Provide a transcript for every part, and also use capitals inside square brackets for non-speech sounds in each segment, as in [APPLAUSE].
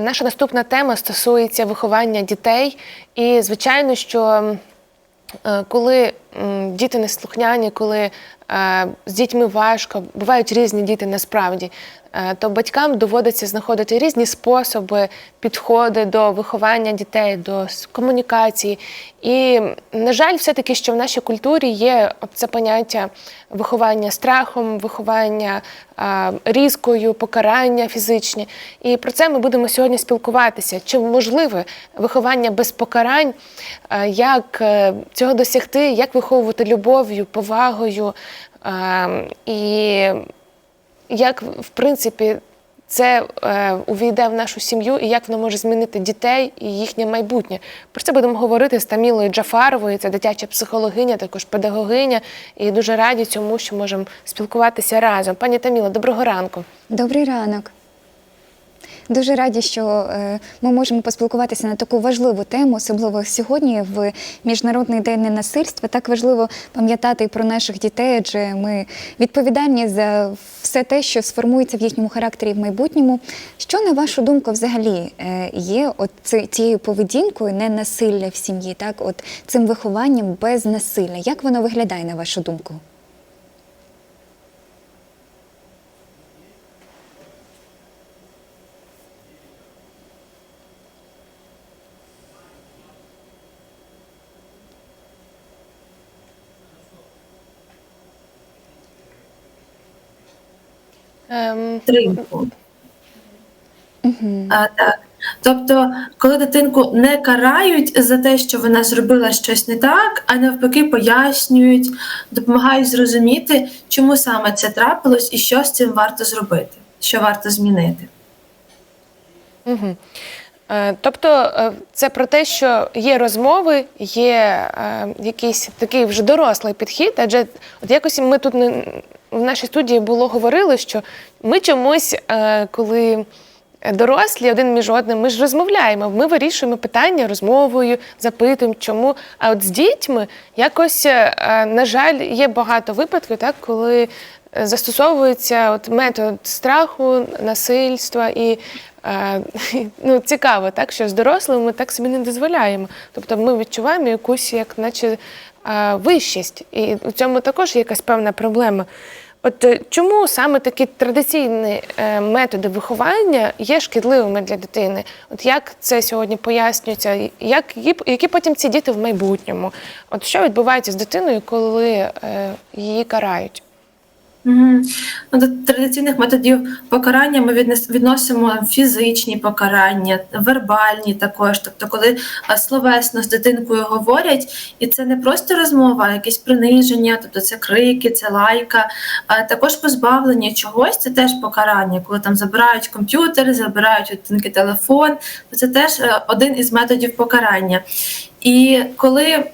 Наша наступна тема стосується виховання дітей. І, звичайно, що е, коли діти діти неслухняні, коли е, з дітьми важко, бувають різні діти насправді, е, то батькам доводиться знаходити різні способи, підходи до виховання дітей, до комунікації. І, на жаль, все-таки, що в нашій культурі є це поняття виховання страхом, виховання різкою, покарання фізичні. І про це ми будемо сьогодні спілкуватися. Чи можливе виховання без покарань, як е, цього досягти, як виховувати любов'ю, повагою, і як, в принципі, це е, увійде в нашу сім'ю і як воно може змінити дітей і їхнє майбутнє. Про це будемо говорити з Тамілою Джафаровою, це дитяча психологиня, також педагогиня. І дуже раді цьому, що можемо спілкуватися разом. Пані Таміла, доброго ранку. Добрий ранок. Дуже раді, що е, ми можемо поспілкуватися на таку важливу тему, особливо сьогодні, в Міжнародний день ненасильства. Так важливо пам'ятати про наших дітей, адже ми відповідальні за все те, що сформується в їхньому характері в майбутньому. Що, на вашу думку, взагалі е, є от ці- цією поведінкою ненасилля в сім'ї, так, от цим вихованням без насилля? Як воно виглядає, на вашу думку? Ем, підтримку. А, так. Тобто, коли дитинку не карають за те, що вона зробила щось не так, а навпаки пояснюють, допомагають зрозуміти, чому саме це трапилось і що з цим варто зробити, що варто змінити. Угу. Тобто е, це про те, що є розмови, є е, якийсь такий вже дорослий підхід, адже от якось ми тут не, в нашій студії було говорили, що ми чомусь, е, коли дорослі один між одним, ми ж розмовляємо, ми вирішуємо питання розмовою, запитуємо, чому. А от з дітьми якось, е, на жаль, є багато випадків, так, коли е, застосовується от метод страху, насильства і е, [LAUGHS] ну, цікаво, так, що з дорослими ми так собі не дозволяємо. Тобто ми відчуваємо якусь, як наче е, вищість, і у цьому також є якась певна проблема. От е, чому саме такі традиційні е, методи виховання є шкідливими для дитини? От як це сьогодні пояснюється? Як які, потім ці діти в майбутньому? От що відбувається з дитиною, коли е, її карають? Ну, до традиційних методів покарання ми відносимо фізичні покарання, вербальні також. Тобто, коли словесно з дитинкою говорять, і це не просто розмова, а якесь приниження, тобто це крики, це лайка, а також позбавлення чогось, це теж покарання, коли там забирають комп'ютер, забирають у дитинки телефон, це теж е, один із методів покарання. І коли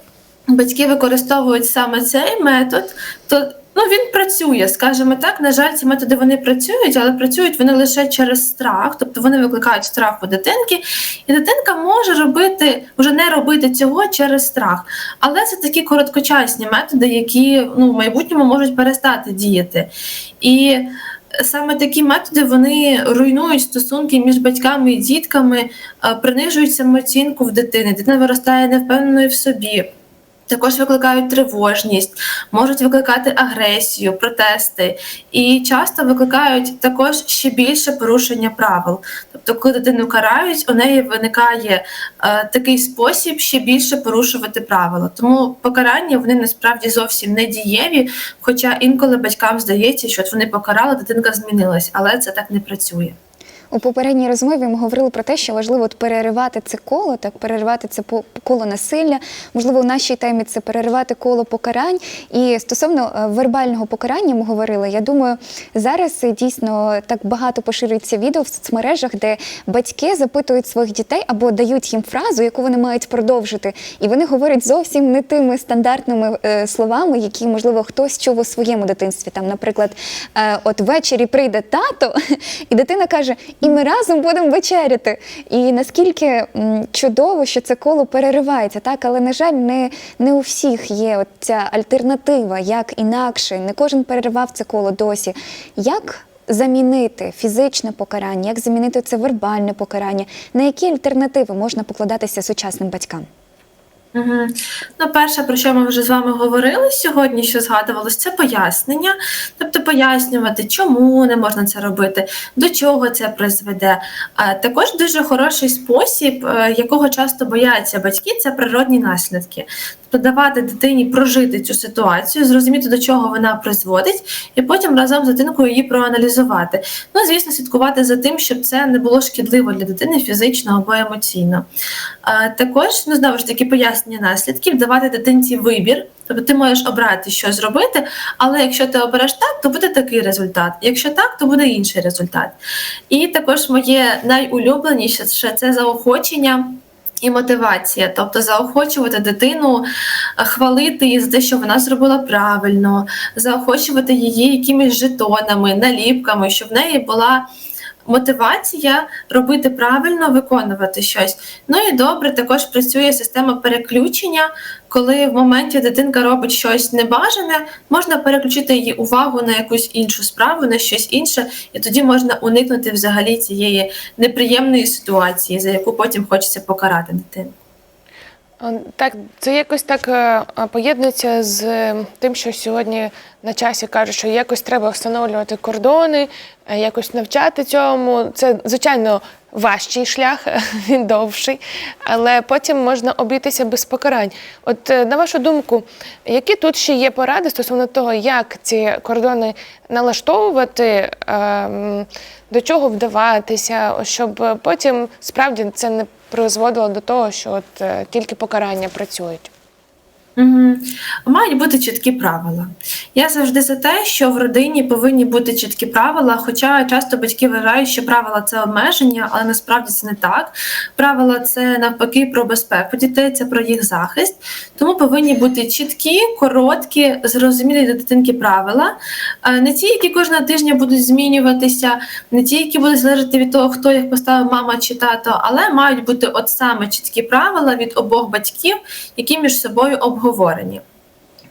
батьки використовують саме цей метод, то ну, він працює, скажімо так. На жаль, ці методи вони працюють, але працюють вони лише через страх, тобто вони викликають страх у дитинки, і дитинка може робити, вже не робити цього через страх. Але це такі короткочасні методи, які ну, в майбутньому можуть перестати діяти. І Саме такі методи вони руйнують стосунки між батьками і дітками, е, принижують самооцінку в дитини. Дитина виростає невпевненою в собі. Також викликають тривожність, можуть викликати агресію, протести і часто викликають також ще більше порушення правил. Тобто, коли дитину карають, у неї виникає е, такий спосіб ще більше порушувати правила. Тому покарання вони насправді зовсім не дієві. Хоча інколи батькам здається, що от вони покарали, дитинка змінилась, але це так не працює. У попередній розмові ми говорили про те, що важливо переривати це коло, так переривати це коло насилля. Можливо, у нашій темі це переривати коло покарань. І стосовно е, вербального покарання ми говорили. Я думаю, зараз е, дійсно так багато поширюється відео в соцмережах, де батьки запитують своїх дітей або дають їм фразу, яку вони мають продовжити, і вони говорять зовсім не тими стандартними е, словами, які можливо хтось чув у своєму дитинстві. Там, наприклад, от ввечері прийде тато, [LAUGHS] і дитина каже: і ми разом будемо вечеряти. І наскільки чудово, що це коло переривається, так, але на жаль, не, не у всіх є от ця альтернатива, як інакше. Не кожен переривав це коло досі. Як замінити фізичне покарання, як замінити це вербальне покарання, на які альтернативи можна покладатися сучасним батькам? Угу. Ну, перше, про що ми вже з вами говорили сьогодні, що згадувалось, це пояснення, тобто пояснювати, чому не можна це робити, до чого це призведе. А також дуже хороший спосіб, е, якого часто бояться батьки, це природні наслідки. Тобто давати дитині прожити цю ситуацію, зрозуміти, до чого вона призводить, і потім разом з дитинкою її проаналізувати. Ну, звісно, слідкувати за тим, щоб це не було шкідливо для дитини фізично або емоційно. Також, ну знову ж таки, пояснення наслідків, давати дитинці вибір. Тобто ти можеш обрати, що зробити, але якщо ти обереш так, то буде такий результат. Якщо так, то буде інший результат. І також моє найулюбленіше це заохочення. І мотивація, тобто заохочувати дитину, е, хвалити її за те, що вона зробила правильно, заохочувати її якимись жетонами, наліпками, щоб в неї була мотивація робити правильно, виконувати щось. Ну і добре, також працює система переключення, коли в моменті дитинка робить щось небажане, можна переключити її увагу на якусь іншу справу, на щось інше, і тоді можна уникнути взагалі цієї неприємної ситуації, за яку потім хочеться покарати дитину. А, Так, це якось так е, поєднується з е, тим, що сьогодні на часі кажуть, що якось треба встановлювати кордони, е, якось навчати цьому. Це, звичайно, важчий шлях, [LAUGHS] він довший, але потім можна обійтися без покарань. От е, на вашу думку, які тут ще є поради стосовно того, як ці кордони налаштовувати, ем, до чого вдаватися, щоб потім справді це не призводило до того, що от е, тільки покарання працюють. Мають бути чіткі правила. Я завжди за те, що в родині повинні бути чіткі правила, хоча часто батьки вважають, що правила це обмеження, але насправді це не так. Правила це навпаки про безпеку дітей, це про їх захист. Тому повинні бути чіткі, короткі, зрозумілі для дитинки правила. Е, Не ті, які кожного тижня будуть змінюватися, не ті, які будуть залежати від того, хто їх поставив, мама чи тато, але мають бути от саме чіткі правила від обох батьків, які між собою обговорені.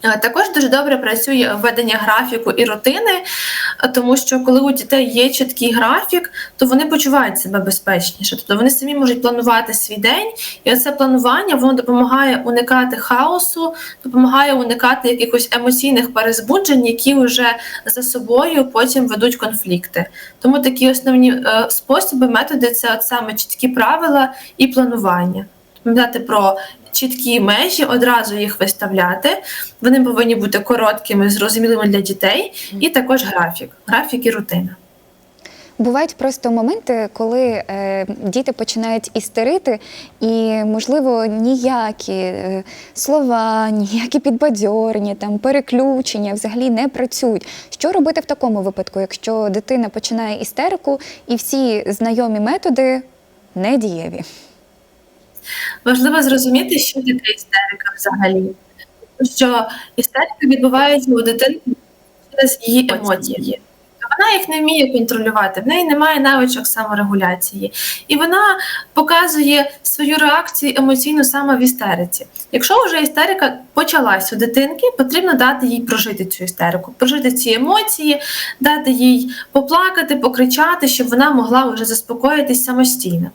Е, Також дуже добре працює введення графіку і рутини, е, тому що коли у дітей є чіткий графік, то вони почувають себе безпечніше. Тобто вони самі можуть планувати свій день, і це планування воно допомагає уникати хаосу, допомагає уникати якихось емоційних перезбуджень, які вже за собою потім ведуть конфлікти. Тому такі основні е, способи, методи це от саме чіткі правила і планування. Пам'ятати про чіткі межі, одразу їх виставляти. Вони повинні бути короткими, зрозумілими для дітей, і також графік, графік і рутина. Бувають просто моменти, коли е, діти починають істерити, і, можливо, ніякі е, слова, ніякі підбадьорення, там переключення взагалі не працюють. Що робити в такому випадку, якщо дитина починає істерику і всі знайомі методи не дієві? Важливо зрозуміти, що таке істерика взагалі. Що істерика відбувається у дитини через її емоції. Вона їх не вміє контролювати, в неї немає навичок саморегуляції, і вона показує свою реакцію емоційну саме в істериці. Якщо вже істерика почалась у дитинки, потрібно дати їй прожити цю істерику, прожити ці емоції, дати їй поплакати, покричати, щоб вона могла вже заспокоїтись самостійно.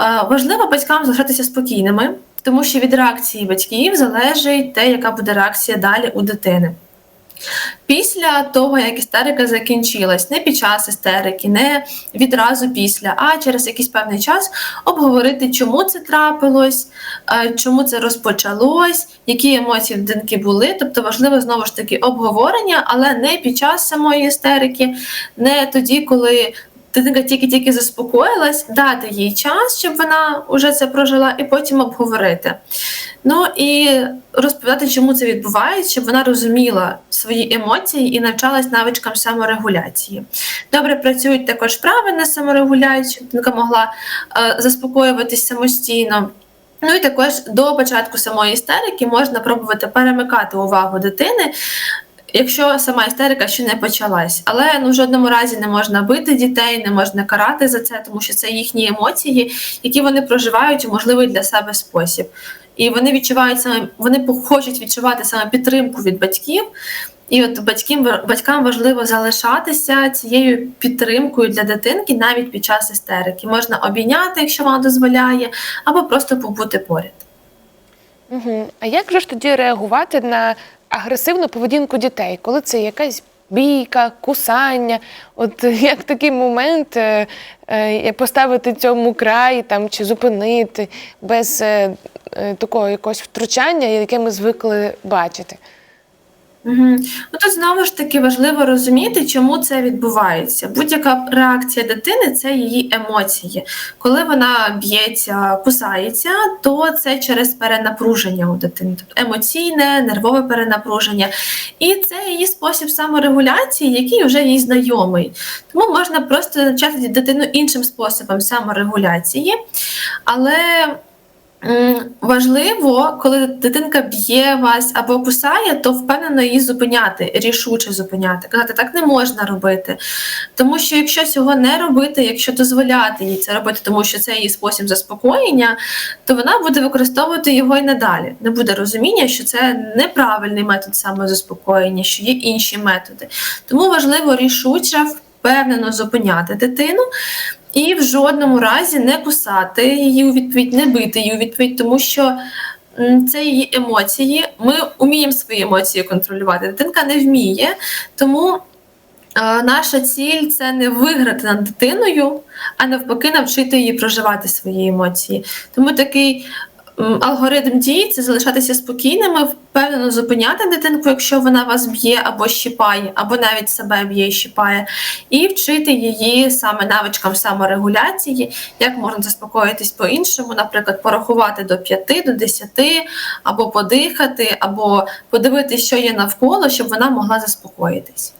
Е, Важливо батькам залишатися спокійними, тому що від реакції батьків залежить те, яка буде реакція далі у дитини. Після того, як істерика закінчилась, не під час істерики, не відразу після, а через якийсь певний час обговорити, чому це трапилось, е, чому це розпочалось, які емоції в дитинки були. Тобто важливо знову ж таки обговорення, але не під час самої істерики, не тоді, коли. Дитинка тільки-тільки заспокоїлась, дати їй час, щоб вона вже це прожила, і потім обговорити. Ну і розповідати, чому це відбувається, щоб вона розуміла свої емоції і навчалась навичкам саморегуляції. Добре працюють також вправи на саморегуляцію, щоб дитинка могла е, заспокоюватись самостійно. Ну і також до початку самої істерики можна пробувати перемикати увагу дитини. Якщо сама істерика ще не почалась, але ну в жодному разі не можна бити дітей, не можна карати за це, тому що це їхні емоції, які вони проживають у можливий для себе спосіб. І вони відчувають саме, вони хочуть відчувати саме підтримку від батьків. І от батькам, батькам важливо залишатися цією підтримкою для дитинки навіть під час істерики. Можна обійняти, якщо вона дозволяє, або просто побути поряд. Угу. А як же ж тоді реагувати на агресивну поведінку дітей, коли це якась бійка, кусання? От [LAUGHS] як такий момент е, е, поставити цьому край там, чи зупинити без е, такого якогось втручання, яке ми звикли бачити? Ну тут знову ж таки важливо розуміти, чому це відбувається. Будь-яка реакція дитини це її емоції. Коли вона б'ється, кусається, то це через перенапруження у дитини, тобто емоційне, нервове перенапруження. І це її спосіб саморегуляції, який вже їй знайомий. Тому можна просто навчати дитину іншим способом саморегуляції. Але Важливо, коли дитинка б'є вас або кусає, то впевнено її зупиняти, рішуче зупиняти. Казати, так не можна робити. Тому що якщо цього не робити, якщо дозволяти їй це робити, тому що це її спосіб заспокоєння, то вона буде використовувати його і надалі. Не буде розуміння, що це неправильний метод самозаспокоєння, що є інші методи. Тому важливо рішуче, впевнено зупиняти дитину. І в жодному разі не кусати її у відповідь, не бити її у відповідь, тому що це її емоції. Ми вміємо свої емоції контролювати. Дитинка не вміє, тому е, наша ціль це не виграти над дитиною, а навпаки, навчити її проживати свої емоції. Тому такий алгоритм дій це залишатися спокійними, впевнено зупиняти дитинку, якщо вона вас б'є або щіпає, або навіть себе б'є і щіпає, і вчити її саме навичкам саморегуляції, як можна заспокоїтись по-іншому, наприклад, порахувати до 5, до 10, або подихати, або подивитися, що є навколо, щоб вона могла заспокоїтись.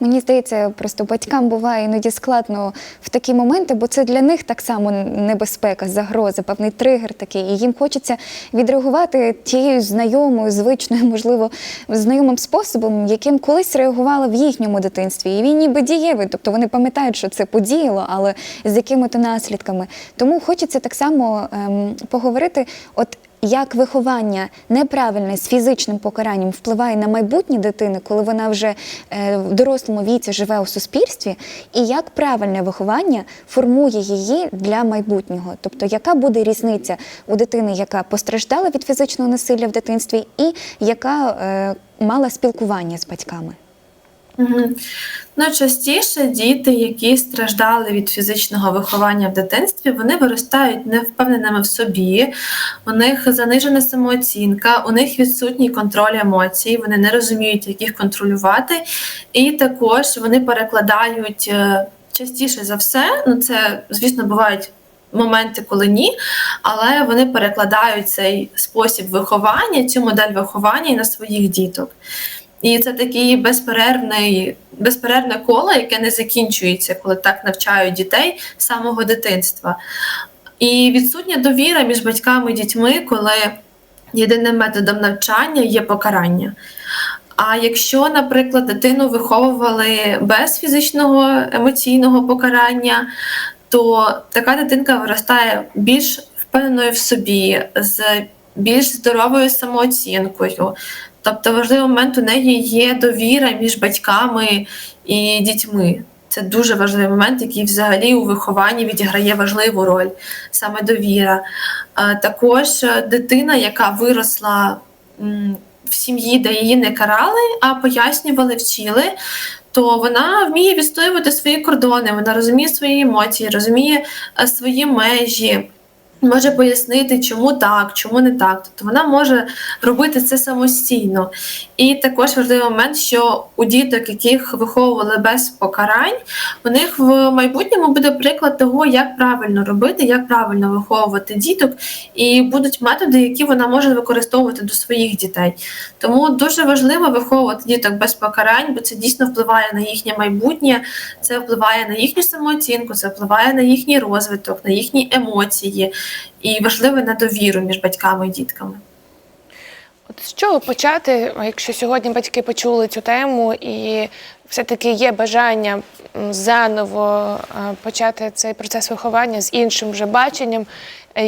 Мені здається, просто батькам буває іноді складно в такі моменти, бо це для них так само небезпека, загроза, певний тригер такий. І їм хочеться відреагувати тією знайомою, звичною, можливо, знайомим способом, яким колись реагували в їхньому дитинстві. І він ніби дієвий, тобто вони пам'ятають, що це подіяло, але з якими-то наслідками. Тому хочеться так само ем, поговорити. От як виховання неправильне з фізичним покаранням впливає на майбутнє дитини, коли вона вже е, в дорослому віці живе у суспільстві, і як правильне виховання формує її для майбутнього? Тобто, яка буде різниця у дитини, яка постраждала від фізичного насилля в дитинстві, і яка е, мала спілкування з батьками? Угу. Ну, частіше діти, які страждали від фізичного виховання в дитинстві, вони виростають невпевненими в собі, у них занижена самооцінка, у них відсутній контроль емоцій, вони не розуміють, як їх контролювати, і також вони перекладають е, частіше за все. Ну, це, звісно, бувають. Моменти, коли ні, але вони перекладають цей спосіб виховання, цю модель виховання і на своїх діток. І це такий безперервний, безперервне коло, яке не закінчується, коли так навчають дітей з самого дитинства. І відсутня довіра між батьками і дітьми, коли єдиним методом навчання є покарання. А якщо, наприклад, дитину виховували без фізичного емоційного покарання, то така дитинка виростає більш впевненою в собі, з більш здоровою самооцінкою. Тобто важливий момент у неї є довіра між батьками і дітьми. Це дуже важливий момент, який взагалі у вихованні відіграє важливу роль, саме довіра. Також дитина, яка виросла в сім'ї, де її не карали, а пояснювали, вчили, то вона вміє відстоювати свої кордони, вона розуміє свої емоції, розуміє свої межі. Може пояснити, чому так, чому не так. Тобто вона може робити це самостійно. І також важливий момент, що у діток, яких виховували без покарань, у них в майбутньому буде приклад того, як правильно робити, як правильно виховувати діток, і будуть методи, які вона може використовувати до своїх дітей. Тому дуже важливо виховувати діток без покарань, бо це дійсно впливає на їхнє майбутнє, це впливає на їхню самооцінку, це впливає на їхній розвиток, на їхні емоції і важливо на довіру між батьками і дітками. От з чого почати, якщо сьогодні батьки почули цю тему і все-таки є бажання заново почати цей процес виховання з іншим вже баченням,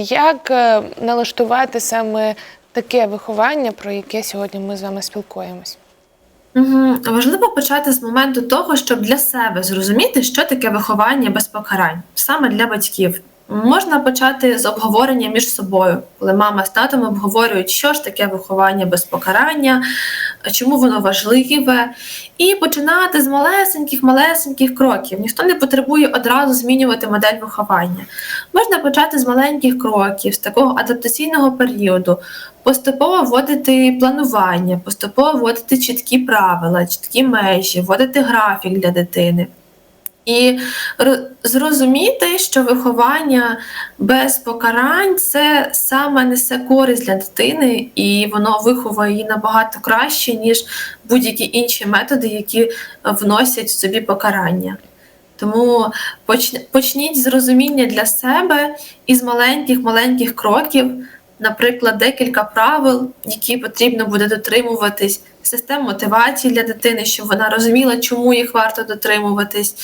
як е, налаштувати саме таке виховання, про яке сьогодні ми з вами спілкуємось? Угу. Важливо почати з моменту того, щоб для себе зрозуміти, що таке виховання без покарань, саме для батьків. Можна почати з обговорення між собою, коли мама з татом обговорюють, що ж таке виховання без покарання, чому воно важливе, і починати з малесеньких малесеньких кроків. Ніхто не потребує одразу змінювати модель виховання. Можна почати з маленьких кроків, з такого адаптаційного періоду, поступово вводити планування, поступово вводити чіткі правила, чіткі межі, вводити графік для дитини. І зрозуміти, що виховання без покарань це саме несе користь для дитини, і воно виховує її набагато краще, ніж будь-які інші методи, які вносять в собі покарання. Тому почніть з розуміння для себе із маленьких маленьких кроків, наприклад, декілька правил, які потрібно буде дотримуватись, систем мотивації для дитини, щоб вона розуміла, чому їх варто дотримуватись.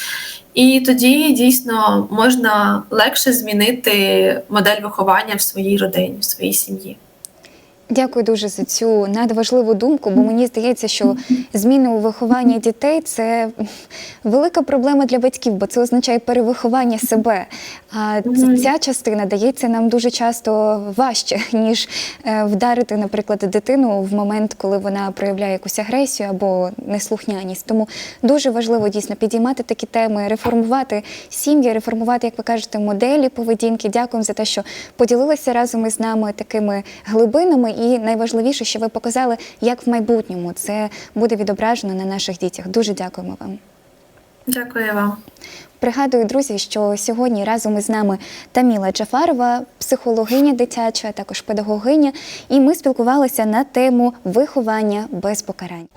І тоді дійсно можна легше змінити модель виховання в своїй родині, в своїй сім'ї. Дякую дуже за цю надважливу думку, бо мені здається, що зміни у вихованні дітей це велика проблема для батьків, бо це означає перевиховання себе. А ця частина дається нам дуже часто важче, ніж е, вдарити, наприклад, дитину в момент, коли вона проявляє якусь агресію або неслухняність. Тому дуже важливо дійсно підіймати такі теми, реформувати сім'ї, реформувати, як ви кажете, моделі поведінки. Дякуємо за те, що поділилися разом із нами такими глибинами. І найважливіше, що ви показали, як в майбутньому це буде відображено на наших дітях. Дуже дякуємо вам. Дякую вам. Пригадую, друзі, що сьогодні разом із нами Таміла Джафарова, психологиня дитяча, також педагогиня, і ми спілкувалися на тему виховання без покарань.